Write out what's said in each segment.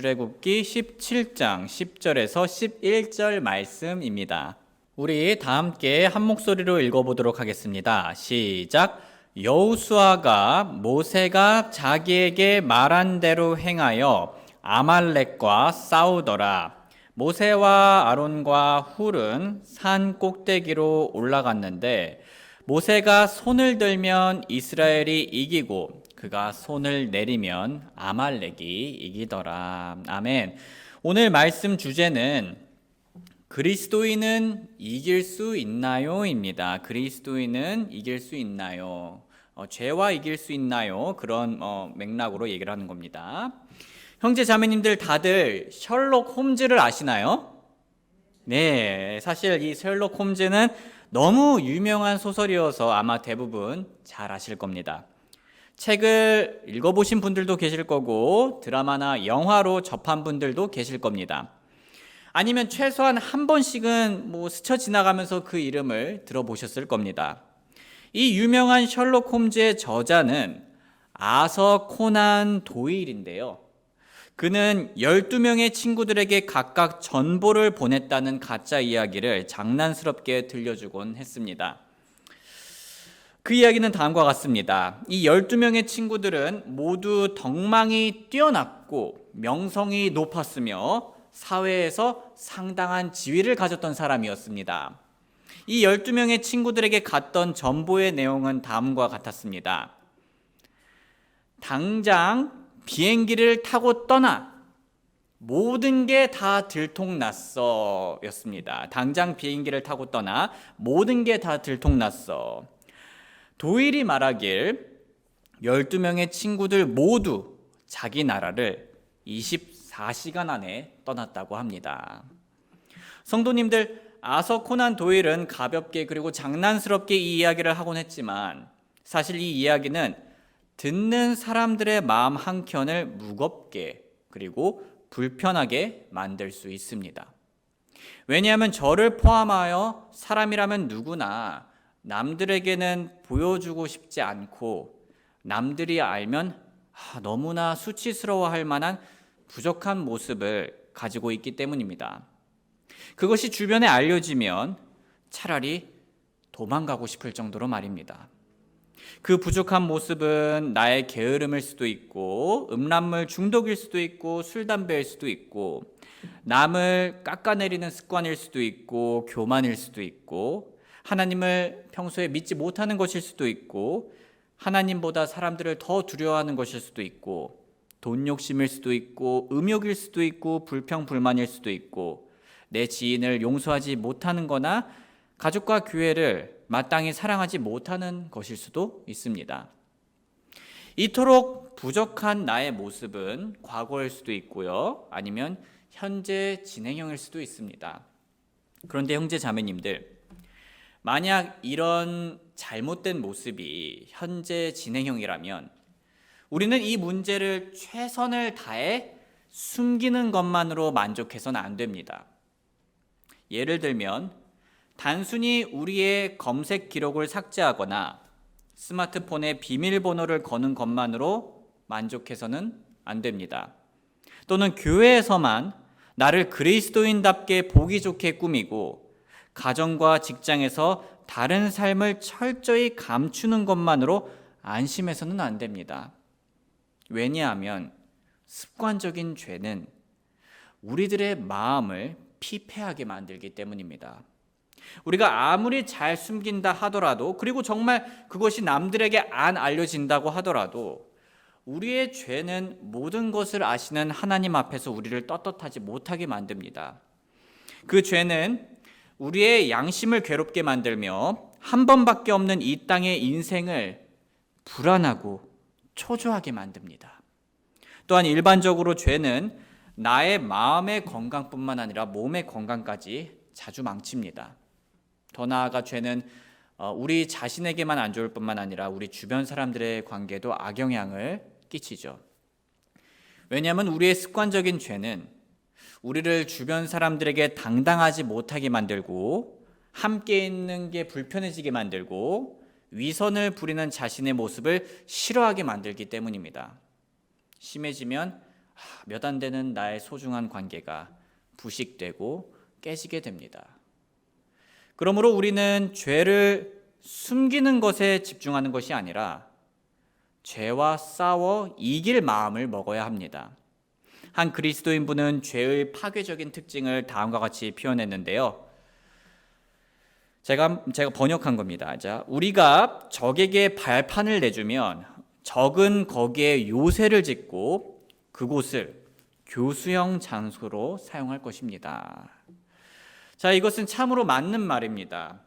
출애굽기 17장 10절에서 11절 말씀입니다. 우리 다 함께 한 목소리로 읽어보도록 하겠습니다. 시작. 여우수아가 모세가 자기에게 말한 대로 행하여 아말렉과 싸우더라. 모세와 아론과 훌은 산 꼭대기로 올라갔는데 모세가 손을 들면 이스라엘이 이기고 그가 손을 내리면 아말렉이 이기더라. 아멘. 오늘 말씀 주제는 그리스도인은 이길 수 있나요?입니다. 그리스도인은 이길 수 있나요? 어, 죄와 이길 수 있나요? 그런 어, 맥락으로 얘기를 하는 겁니다. 형제 자매님들 다들 셜록 홈즈를 아시나요? 네, 사실 이 셜록 홈즈는 너무 유명한 소설이어서 아마 대부분 잘 아실 겁니다. 책을 읽어보신 분들도 계실 거고 드라마나 영화로 접한 분들도 계실 겁니다. 아니면 최소한 한 번씩은 뭐 스쳐 지나가면서 그 이름을 들어보셨을 겁니다. 이 유명한 셜록 홈즈의 저자는 아서 코난 도일인데요. 그는 12명의 친구들에게 각각 전보를 보냈다는 가짜 이야기를 장난스럽게 들려주곤 했습니다. 그 이야기는 다음과 같습니다. 이 12명의 친구들은 모두 덕망이 뛰어났고 명성이 높았으며 사회에서 상당한 지위를 가졌던 사람이었습니다. 이 12명의 친구들에게 갔던 전보의 내용은 다음과 같았습니다. 당장 비행기를 타고 떠나 모든 게 다 들통났어 였습니다. 당장 비행기를 타고 떠나 모든 게 다 들통났어. 도일이 말하길 12명의 친구들 모두 자기 나라를 24시간 안에 떠났다고 합니다. 성도님들, 아서 코난 도일은 가볍게 그리고 장난스럽게 이 이야기를 하곤 했지만 사실 이 이야기는 듣는 사람들의 마음 한켠을 무겁게 그리고 불편하게 만들 수 있습니다. 왜냐하면 저를 포함하여 사람이라면 누구나 남들에게는 보여주고 싶지 않고 남들이 알면 아, 너무나 수치스러워할 만한 부족한 모습을 가지고 있기 때문입니다. 그것이 주변에 알려지면 차라리 도망가고 싶을 정도로 말입니다. 그 부족한 모습은 나의 게으름일 수도 있고 음란물 중독일 수도 있고 술 담배일 수도 있고 남을 깎아내리는 습관일 수도 있고 교만일 수도 있고 하나님을 평소에 믿지 못하는 것일 수도 있고 하나님보다 사람들을 더 두려워하는 것일 수도 있고 돈 욕심일 수도 있고 음욕일 수도 있고 불평 불만일 수도 있고 내 지인을 용서하지 못하는 거나 가족과 교회를 마땅히 사랑하지 못하는 것일 수도 있습니다. 이토록 부족한 나의 모습은 과거일 수도 있고요. 아니면 현재 진행형일 수도 있습니다. 그런데 형제 자매님들, 만약 이런 잘못된 모습이 현재 진행형이라면 우리는 이 문제를 최선을 다해 숨기는 것만으로 만족해서는 안 됩니다. 예를 들면 단순히 우리의 검색 기록을 삭제하거나 스마트폰에 비밀번호를 거는 것만으로 만족해서는 안 됩니다. 또는 교회에서만 나를 그리스도인답게 보기 좋게 꾸미고 가정과 직장에서 다른 삶을 철저히 감추는 것만으로 안심해서는 안 됩니다. 왜냐하면 습관적인 죄는 우리들의 마음을 피폐하게 만들기 때문입니다. 우리가 아무리 잘 숨긴다 하더라도 그리고 정말 그것이 남들에게 안 알려진다고 하더라도 우리의 죄는 모든 것을 아시는 하나님 앞에서 우리를 떳떳하지 못하게 만듭니다. 그 죄는 우리의 양심을 괴롭게 만들며 한 번밖에 없는 이 땅의 인생을 불안하고 초조하게 만듭니다. 또한 일반적으로 죄는 나의 마음의 건강뿐만 아니라 몸의 건강까지 자주 망칩니다. 더 나아가 죄는 어, 우리 자신에게만 안 좋을 뿐만 아니라 우리 주변 사람들의 관계도 악영향을 끼치죠. 왜냐하면 우리의 습관적인 죄는 우리를 주변 사람들에게 당당하지 못하게 만들고 함께 있는 게 불편해지게 만들고 위선을 부리는 자신의 모습을 싫어하게 만들기 때문입니다. 심해지면 몇 안 되는 나의 소중한 관계가 부식되고 깨지게 됩니다. 그러므로 우리는 죄를 숨기는 것에 집중하는 것이 아니라 죄와 싸워 이길 마음을 먹어야 합니다. 한 그리스도인 분은 죄의 파괴적인 특징을 다음과 같이 표현했는데요. 제가 제가 번역한 겁니다. 자, 우리가 적에게 발판을 내주면 적은 거기에 요새를 짓고 그곳을 교수형 장소로 사용할 것입니다. 자, 이것은 참으로 맞는 말입니다.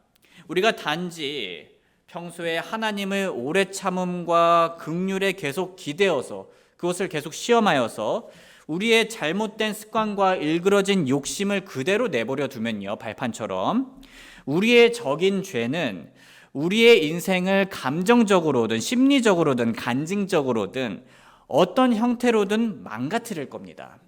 우리가 단지 평소에 하나님의 오래 참음과 극률에 계속 기대어서 그것을 계속 시험하여서 우리의 잘못된 습관과 일그러진 욕심을 그대로 내버려 두면요, 발판처럼 우리의 적인 죄는 우리의 인생을 감정적으로든 심리적으로든 간증적으로든 어떤 형태로든 망가뜨릴 겁니다.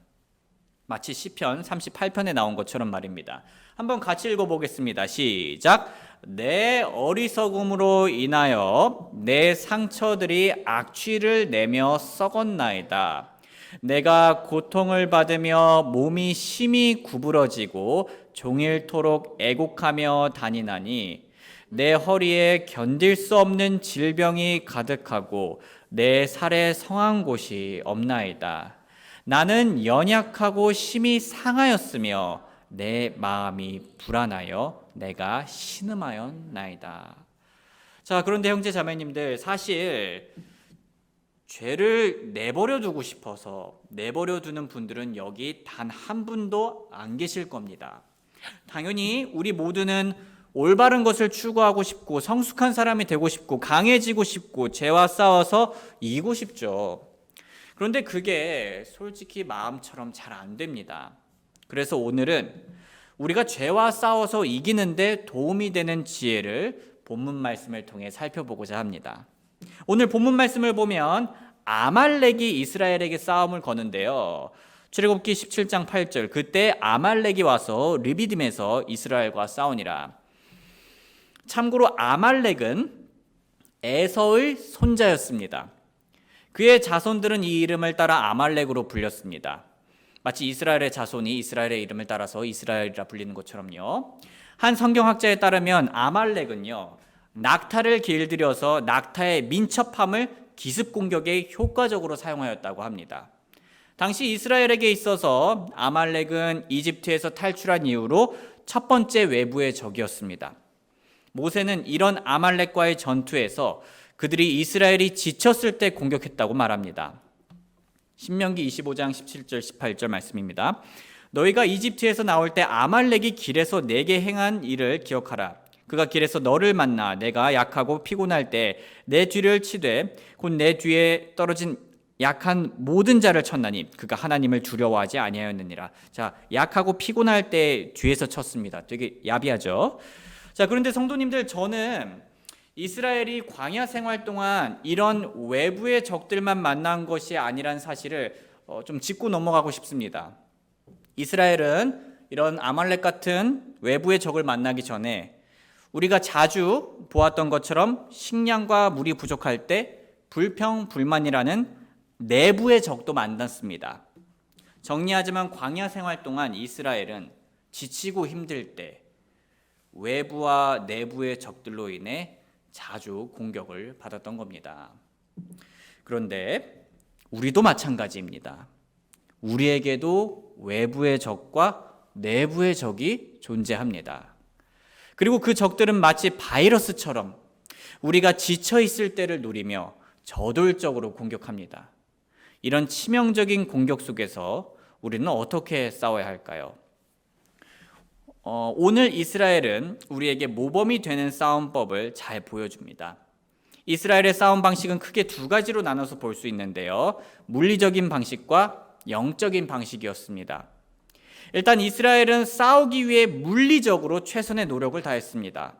마치 시편 38편에 나온 것처럼 말입니다. 한번 같이 읽어 보겠습니다. 시작. 내 어리석음으로 인하여 내 상처들이 악취를 내며 썩었나이다. 내가 고통을 받으며 몸이 심히 구부러지고 종일토록 애곡하며 다니나니 내 허리에 견딜 수 없는 질병이 가득하고 내 살에 성한 곳이 없나이다. 나는 연약하고 심히 상하였으며 내 마음이 불안하여 내가 신음하였나이다. 자, 그런데 형제 자매님들 사실 죄를 내버려 두고 싶어서 내버려 두는 분들은 여기 단 한 분도 안 계실 겁니다. 당연히 우리 모두는 올바른 것을 추구하고 싶고 성숙한 사람이 되고 싶고 강해지고 싶고 죄와 싸워서 이기고 싶죠. 그런데 그게 솔직히 마음처럼 잘 안 됩니다. 그래서 오늘은 우리가 죄와 싸워서 이기는데 도움이 되는 지혜를 본문 말씀을 통해 살펴보고자 합니다. 오늘 본문 말씀을 보면 아말렉이 이스라엘에게 싸움을 거는데요. 출애굽기 17장 8절 그때 아말렉이 와서 르비딤에서 이스라엘과 싸우니라. 참고로 아말렉은 에서의 손자였습니다. 그의 자손들은 이 이름을 따라 아말렉으로 불렸습니다. 마치 이스라엘의 자손이 이스라엘의 이름을 따라서 이스라엘이라 불리는 것처럼요. 한 성경학자에 따르면 아말렉은요. 낙타를 길들여서 낙타의 민첩함을 기습 공격에 효과적으로 사용하였다고 합니다. 당시 이스라엘에게 있어서 아말렉은 이집트에서 탈출한 이후로 첫 번째 외부의 적이었습니다. 모세는 이런 아말렉과의 전투에서 그들이 이스라엘이 지쳤을 때 공격했다고 말합니다. 신명기 25장 17절 18절 말씀입니다. 너희가 이집트에서 나올 때 아말렉이 길에서 내게 행한 일을 기억하라. 그가 길에서 너를 만나 내가 약하고 피곤할 때 내 뒤를 치되 곧 내 뒤에 떨어진 약한 모든 자를 쳤나니 그가 하나님을 두려워하지 아니하였느니라. 자, 약하고 피곤할 때 뒤에서 쳤습니다. 되게 야비하죠. 자, 그런데 성도님들 저는 이스라엘이 광야 생활 동안 이런 외부의 적들만 만난 것이 아니란 사실을 어, 좀 짚고 넘어가고 싶습니다. 이스라엘은 이런 아말렉 같은 외부의 적을 만나기 전에 우리가 자주 보았던 것처럼 식량과 물이 부족할 때 불평 불만이라는 내부의 적도 만났습니다. 정리하지만 광야 생활 동안 이스라엘은 지치고 힘들 때 외부와 내부의 적들로 인해 자주 공격을 받았던 겁니다. 그런데 우리도 마찬가지입니다. 우리에게도 외부의 적과 내부의 적이 존재합니다. 그리고 그 적들은 마치 바이러스처럼 우리가 지쳐 있을 때를 노리며 저돌적으로 공격합니다. 이런 치명적인 공격 속에서 우리는 어떻게 싸워야 할까요? 어, 오늘 이스라엘은 우리에게 모범이 되는 싸움법을 잘 보여줍니다. 이스라엘의 싸움 방식은 크게 두 가지로 나눠서 볼 수 있는데요. 물리적인 방식과 영적인 방식이었습니다. 일단 이스라엘은 싸우기 위해 물리적으로 최선의 노력을 다했습니다.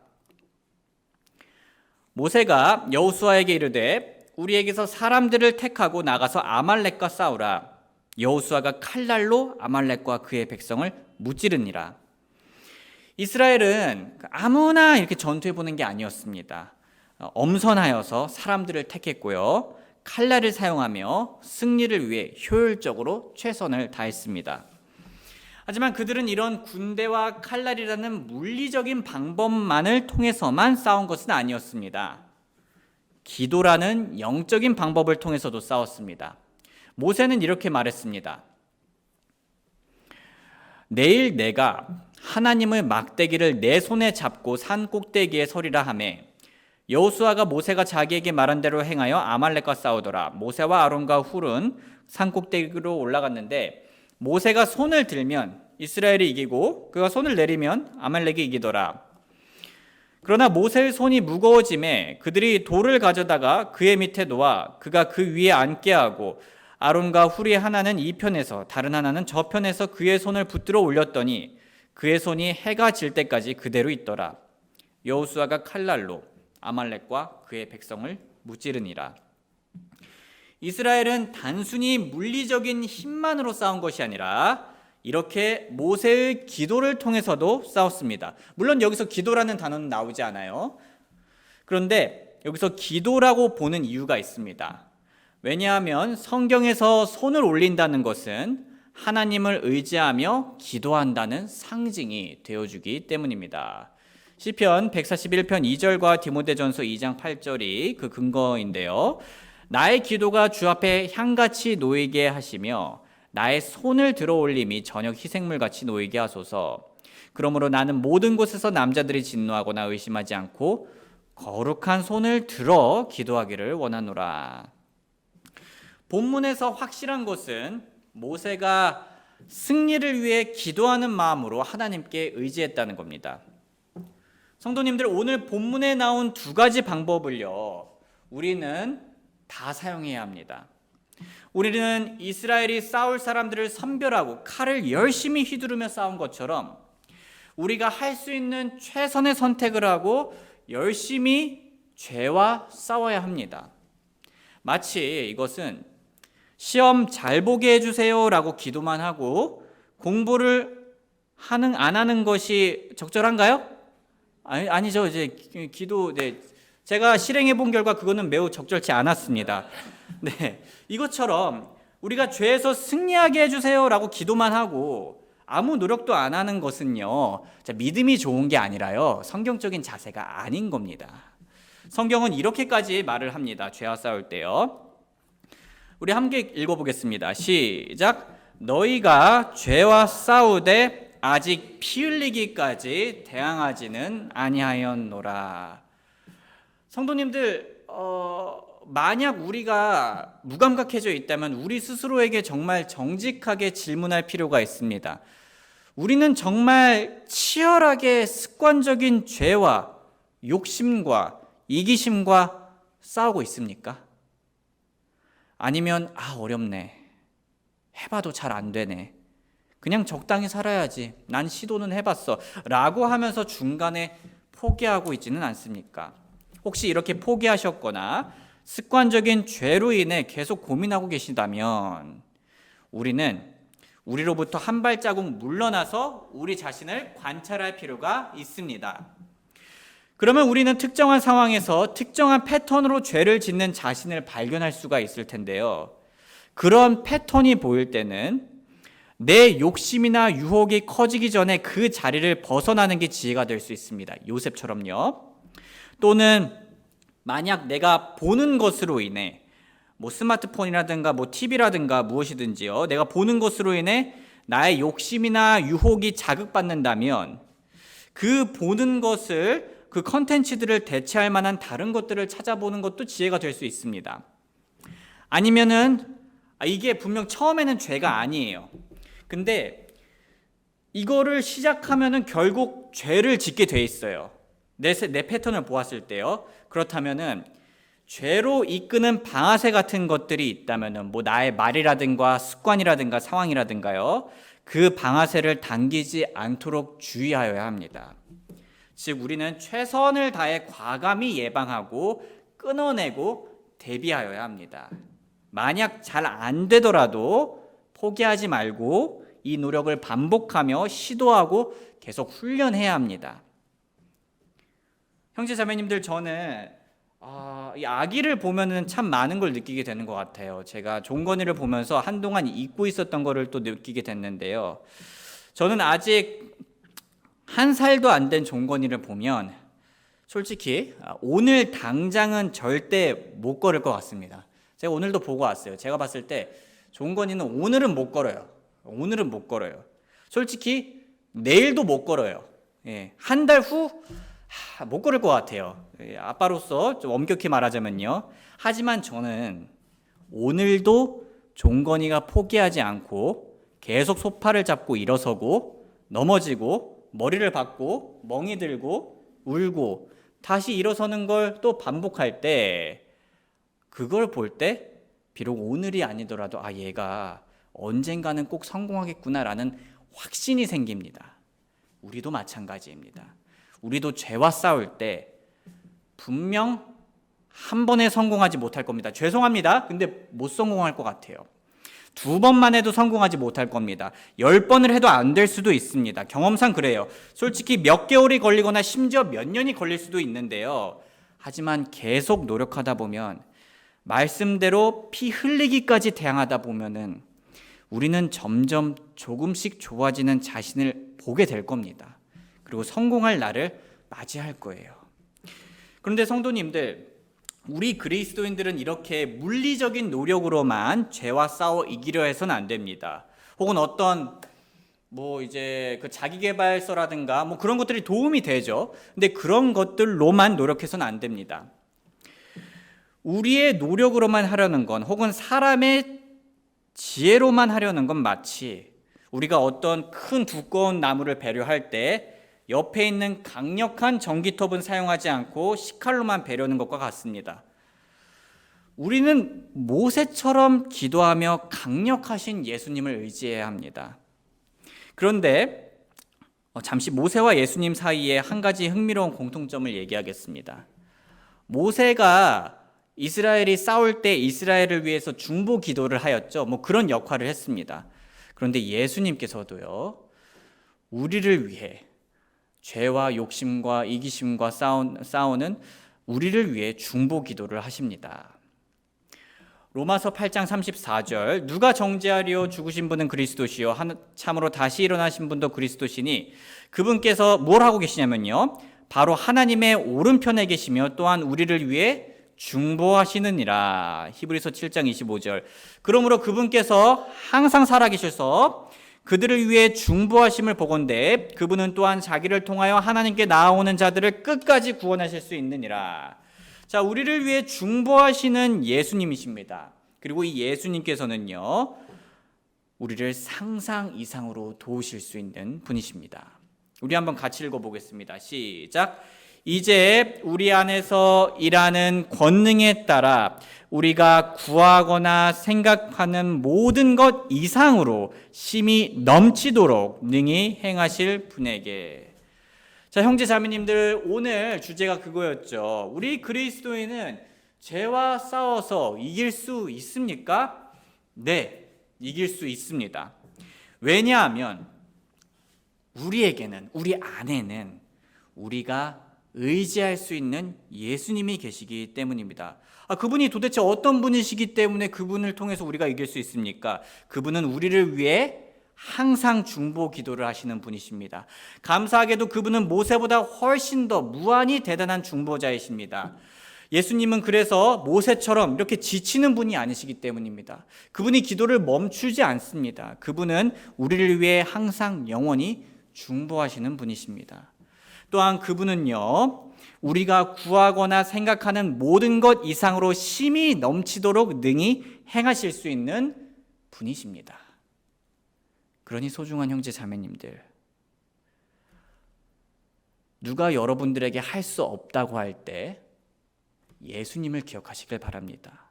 모세가 여호수아에게 이르되 우리에게서 사람들을 택하고 나가서 아말렉과 싸우라. 여호수아가 칼날로 아말렉과 그의 백성을 무찌르니라. 이스라엘은 아무나 이렇게 전투해 보는 게 아니었습니다. 엄선하여서 사람들을 택했고요. 칼날을 사용하며 승리를 위해 효율적으로 최선을 다했습니다. 하지만 그들은 이런 군대와 칼날이라는 물리적인 방법만을 통해서만 싸운 것은 아니었습니다. 기도라는 영적인 방법을 통해서도 싸웠습니다. 모세는 이렇게 말했습니다. 내일 내가 하나님의 막대기를 내 손에 잡고 산 꼭대기에 서리라 하매 여호수아가 모세가 자기에게 말한 대로 행하여 아말렉과 싸우더라. 모세와 아론과 훌은 산 꼭대기로 올라갔는데 모세가 손을 들면 이스라엘이 이기고 그가 손을 내리면 아말렉이 이기더라. 그러나 모세의 손이 무거워짐에 그들이 돌을 가져다가 그의 밑에 놓아 그가 그 위에 앉게 하고 아론과 훌이 하나는 이 편에서 다른 하나는 저 편에서 그의 손을 붙들어 올렸더니 그의 손이 해가 질 때까지 그대로 있더라. 여호수아가 칼날로 아말렉과 그의 백성을 무찌르니라. 이스라엘은 단순히 물리적인 힘만으로 싸운 것이 아니라 이렇게 모세의 기도를 통해서도 싸웠습니다. 물론 여기서 기도라는 단어는 나오지 않아요. 그런데 여기서 기도라고 보는 이유가 있습니다. 왜냐하면 성경에서 손을 올린다는 것은 하나님을 의지하며 기도한다는 상징이 되어주기 때문입니다. 시편 141편 2절과 디모데전서 2장 8절이 그 근거인데요. 나의 기도가 주 앞에 향같이 놓이게 하시며 나의 손을 들어 올림이 저녁 희생물 같이 놓이게 하소서. 그러므로 나는 모든 곳에서 남자들이 진노하거나 의심하지 않고 거룩한 손을 들어 기도하기를 원하노라. 본문에서 확실한 것은 모세가 승리를 위해 기도하는 마음으로 하나님께 의지했다는 겁니다. 성도님들 오늘 본문에 나온 두 가지 방법을요. 우리는 다 사용해야 합니다. 우리는 이스라엘이 싸울 사람들을 선별하고 칼을 열심히 휘두르며 싸운 것처럼 우리가 할 수 있는 최선의 선택을 하고 열심히 죄와 싸워야 합니다. 마치 이것은 시험 잘 보게 해주세요라고 기도만 하고 공부를 하는 안 하는 것이 적절한가요? 아니, 아니죠. 이제 기도 네. 제가 실행해 본 결과 그거는 매우 적절치 않았습니다. 네. 이것처럼 우리가 죄에서 승리하게 해 주세요라고 기도만 하고 아무 노력도 안 하는 것은요. 자, 믿음이 좋은 게 아니라요. 성경적인 자세가 아닌 겁니다. 성경은 이렇게까지 말을 합니다. 죄와 싸울 때요. 우리 함께 읽어보겠습니다. 시작. 너희가 죄와 싸우되 아직 피 흘리기까지 대항하지는 아니하였노라. 성도님들, 어, 만약 우리가 무감각해져 있다면 우리 스스로에게 정말 정직하게 질문할 필요가 있습니다. 우리는 정말 치열하게 습관적인 죄와 욕심과 이기심과 싸우고 있습니까? 아니면 아 어렵네. 해봐도 잘 안 되네. 그냥 적당히 살아야지. 난 시도는 해봤어. 라고 하면서 중간에 포기하고 있지는 않습니까? 혹시 이렇게 포기하셨거나 습관적인 죄로 인해 계속 고민하고 계시다면 우리는 우리로부터 한 발자국 물러나서 우리 자신을 관찰할 필요가 있습니다. 그러면 우리는 특정한 상황에서 특정한 패턴으로 죄를 짓는 자신을 발견할 수가 있을 텐데요. 그런 패턴이 보일 때는 내 욕심이나 유혹이 커지기 전에 그 자리를 벗어나는 게 지혜가 될 수 있습니다. 요셉처럼요. 또는 만약 내가 보는 것으로 인해 뭐 스마트폰이라든가 뭐 TV라든가 무엇이든지요. 내가 보는 것으로 인해 나의 욕심이나 유혹이 자극받는다면 그 보는 것을 그 컨텐츠들을 대체할 만한 다른 것들을 찾아보는 것도 지혜가 될 수 있습니다. 아니면은 아, 이게 분명 처음에는 죄가 아니에요. 근데 이거를 시작하면은 결국 죄를 짓게 돼 있어요. 내, 내 패턴을 보았을 때요. 그렇다면은 죄로 이끄는 방아쇠 같은 것들이 있다면은 뭐 나의 말이라든가 습관이라든가 상황이라든가요. 그 방아쇠를 당기지 않도록 주의하여야 합니다. 즉 우리는 최선을 다해 과감히 예방하고 끊어내고 대비하여야 합니다. 만약 잘 안 되더라도 포기하지 말고 이 노력을 반복하며 시도하고 계속 훈련해야 합니다. 형제 자매님들 저는 아, 이 아기를 보면은 참 많은 걸 느끼게 되는 것 같아요. 제가 종건이를 보면서 한동안 잊고 있었던 거를 또 느끼게 됐는데요. 저는 아직 한 살도 안 된 종건이를 보면 솔직히 아, 오늘 당장은 절대 못 걸을 것 같습니다. 제가 오늘도 보고 왔어요. 제가 봤을 때 종건이는 오늘은 못 걸어요. 오늘은 못 걸어요. 솔직히 내일도 못 걸어요. 예, 한 달 후 못 걸을 것 같아요. 예, 아빠로서 좀 엄격히 말하자면요. 하지만 저는 오늘도 종건이가 포기하지 않고 계속 소파를 잡고 일어서고 넘어지고 머리를 박고 멍이 들고 울고 다시 일어서는 걸 또 반복할 때 그걸 볼 때 비록 오늘이 아니더라도 아 얘가 언젠가는 꼭 성공하겠구나라는 확신이 생깁니다. 우리도 마찬가지입니다. 우리도 죄와 싸울 때 분명 한 번에 성공하지 못할 겁니다. 죄송합니다. 근데 못 성공할 것 같아요. 두 번만 해도 성공하지 못할 겁니다. 열 번을 해도 안 될 수도 있습니다. 경험상 그래요. 솔직히 몇 개월이 걸리거나 심지어 몇 년이 걸릴 수도 있는데요. 하지만 계속 노력하다 보면 말씀대로 피 흘리기까지 대항하다 보면은 우리는 점점 조금씩 좋아지는 자신을 보게 될 겁니다. 그리고 성공할 날을 맞이할 거예요. 그런데 성도님들, 우리 그리스도인들은 이렇게 물리적인 노력으로만 죄와 싸워 이기려 해서는 안 됩니다. 혹은 어떤 뭐 이제 그 자기개발서라든가 뭐 그런 것들이 도움이 되죠. 근데 그런 것들로만 노력해서는 안 됩니다. 우리의 노력으로만 하려는 건 혹은 사람의 지혜로만 하려는 건 마치 우리가 어떤 큰 두꺼운 나무를 배려할 때 옆에 있는 강력한 전기톱은 사용하지 않고 식칼로만 배려는 것과 같습니다. 우리는 모세처럼 기도하며 강력하신 예수님을 의지해야 합니다. 그런데 어, 잠시 모세와 예수님 사이에 한 가지 흥미로운 공통점을 얘기하겠습니다. 모세가 이스라엘이 싸울 때 이스라엘을 위해서 중보 기도를 하였죠. 뭐 그런 역할을 했습니다. 그런데 예수님께서도요, 우리를 위해 죄와 욕심과 이기심과 싸우는 우리를 위해 중보 기도를 하십니다. 로마서 8장 34절 누가 정죄하리요 죽으신 분은 그리스도시요 참으로 다시 일어나신 분도 그리스도시니 그분께서 뭘 하고 계시냐면요 바로 하나님의 오른편에 계시며 또한 우리를 위해 중보하시느니라. 히브리서 7장 25절. 그러므로 그분께서 항상 살아계셔서 그들을 위해 중보하심을 보건대 그분은 또한 자기를 통하여 하나님께 나아오는 자들을 끝까지 구원하실 수 있느니라. 자, 우리를 위해 중보하시는 예수님이십니다. 그리고 이 예수님께서는요, 우리를 상상 이상으로 도우실 수 있는 분이십니다. 우리 한번 같이 읽어 보겠습니다. 시작. 이제 우리 안에서 일하는 권능에 따라 우리가 구하거나 생각하는 모든 것 이상으로 심히 넘치도록 능히 행하실 분에게. 자, 형제 자매님들 오늘 주제가 그거였죠. 우리 그리스도인은 죄와 싸워서 이길 수 있습니까? 네, 이길 수 있습니다. 왜냐하면 우리에게는 우리 안에는 우리가 의지할 수 있는 예수님이 계시기 때문입니다. 아, 그분이 도대체 어떤 분이시기 때문에 그분을 통해서 우리가 이길 수 있습니까? 그분은 우리를 위해 항상 중보 기도를 하시는 분이십니다. 감사하게도 그분은 모세보다 훨씬 더 무한히 대단한 중보자이십니다. 예수님은 그래서 모세처럼 이렇게 지치는 분이 아니시기 때문입니다. 그분이 기도를 멈추지 않습니다. 그분은 우리를 위해 항상 영원히 중보하시는 분이십니다. 또한 그분은요, 우리가 구하거나 생각하는 모든 것 이상으로 심히 넘치도록 능히 행하실 수 있는 분이십니다. 그러니 소중한 형제 자매님들, 누가 여러분들에게 할 수 없다고 할 때 예수님을 기억하시길 바랍니다.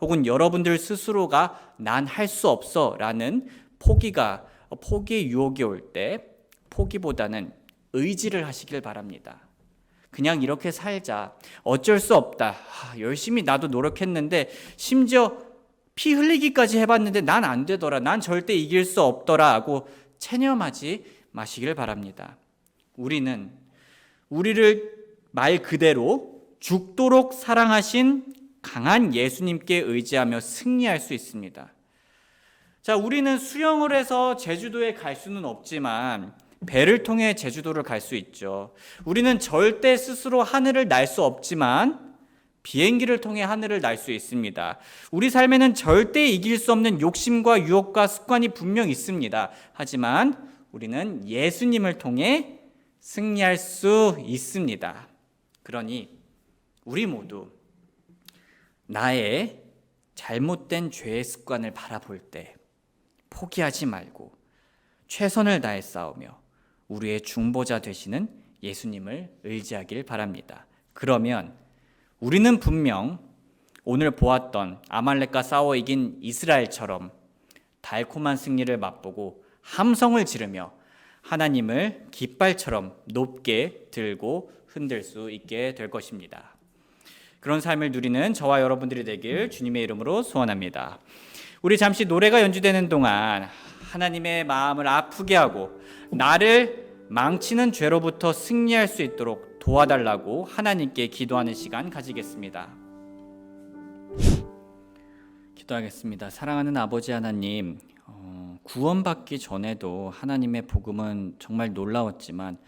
혹은 여러분들 스스로가 난 할 수 없어 라는 포기가, 포기의 유혹이 올 때 포기보다는 의지를 하시길 바랍니다. 그냥 이렇게 살자. 어쩔 수 없다. 하, 열심히 나도 노력했는데 심지어 피 흘리기까지 해봤는데 난 안 되더라. 난 절대 이길 수 없더라. 하고 체념하지 마시길 바랍니다. 우리는 우리를 말 그대로 죽도록 사랑하신 강한 예수님께 의지하며 승리할 수 있습니다. 자, 우리는 수영을 해서 제주도에 갈 수는 없지만 배를 통해 제주도를 갈 수 있죠. 우리는 절대 스스로 하늘을 날 수 없지만 비행기를 통해 하늘을 날 수 있습니다. 우리 삶에는 절대 이길 수 없는 욕심과 유혹과 습관이 분명 있습니다. 하지만 우리는 예수님을 통해 승리할 수 있습니다. 그러니 우리 모두 나의 잘못된 죄의 습관을 바라볼 때 포기하지 말고 최선을 다해 싸우며 우리의 중보자 되시는 예수님을 의지하길 바랍니다. 그러면 우리는 분명 오늘 보았던 아말렉과 싸워 이긴 이스라엘처럼 달콤한 승리를 맛보고 함성을 지르며 하나님을 깃발처럼 높게 들고 흔들 수 있게 될 것입니다. 그런 삶을 누리는 저와 여러분들이 되길 주님의 이름으로 소원합니다. 우리 잠시 노래가 연주되는 동안 하나님의 마음을 아프게 하고 나를 망치는 죄로부터 승리할 수 있도록 도와달라고 하나님께 기도하는 시간 가지겠습니다. 기도하겠습니다. 사랑하는 아버지 하나님, 어, 구원받기 전에도 하나님의 복음은 정말 놀라웠지만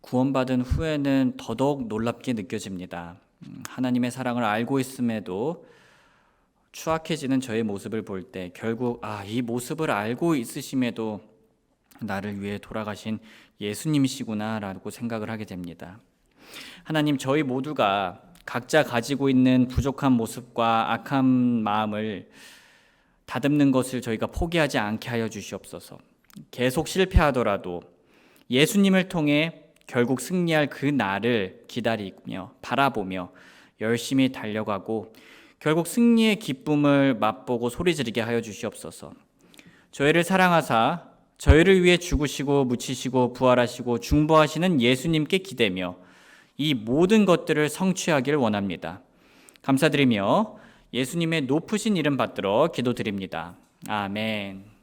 구원받은 후에는 더더욱 놀랍게 느껴집니다. 음, 하나님의 사랑을 알고 있음에도 추악해지는 저의 모습을 볼 때 결국 아, 이 모습을 알고 있으심에도 나를 위해 돌아가신 예수님이시구나라고 생각을 하게 됩니다. 하나님 저희 모두가 각자 가지고 있는 부족한 모습과 악한 마음을 다듬는 것을 저희가 포기하지 않게 하여 주시옵소서. 계속 실패하더라도 예수님을 통해 결국 승리할 그 날을 기다리며 바라보며 열심히 달려가고 결국 승리의 기쁨을 맛보고 소리 지르게 하여 주시옵소서. 저희를 사랑하사 저희를 위해 죽으시고 묻히시고 부활하시고 중보하시는 예수님께 기대며 이 모든 것들을 성취하길 원합니다. 감사드리며 예수님의 높으신 이름 받들어 기도드립니다. 아멘.